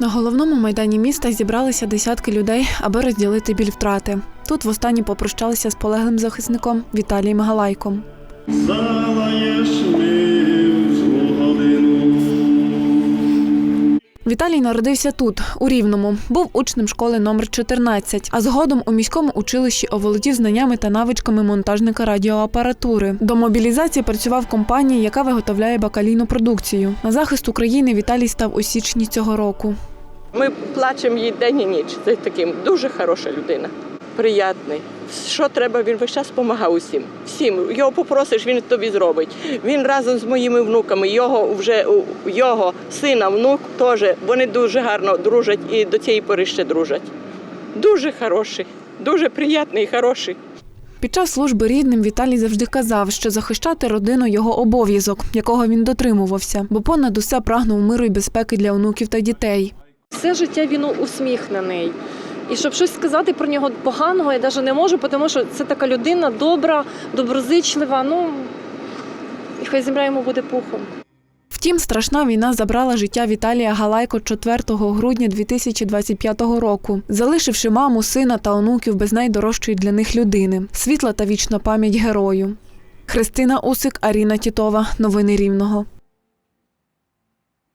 На головному майдані міста зібралися десятки людей, аби розділити біль втрати. Тут востаннє попрощалися з полеглим захисником Віталієм Галайком. Віталій народився тут, у Рівному. Був учнем школи номер 14, а згодом у міському училищі оволодів знаннями та навичками монтажника радіоапаратури. До мобілізації працював компанія, яка виготовляє бакалійну продукцію. На захист України Віталій став у січні цього року. Ми плачемо їй день і ніч. Це таким дуже хороша людина, приятний. Що треба, він весь час допомагав усім. Всім його попросиш, він тобі зробить. Він разом з моїми внуками, його вже його сина, внук теж вони дуже гарно дружать і до цієї пори ще дружать. Дуже хороший, дуже приятний і хороший. Під час служби рідним Віталій завжди казав, що захищати родину його обов'язок, якого він дотримувався, бо понад усе прагнув миру і безпеки для онуків та дітей. Все життя він усміхнений. І щоб щось сказати про нього поганого, я навіть не можу, тому що це така людина добра, доброзичлива. Ну і хай земля йому буде пухом. Втім, страшна війна забрала життя Віталія Галайко 4 грудня 2025 року, залишивши маму, сина та онуків без найдорожчої для них людини. Світла та вічна пам'ять герою. Христина Усик, Аріна Тітова. Новини Рівного.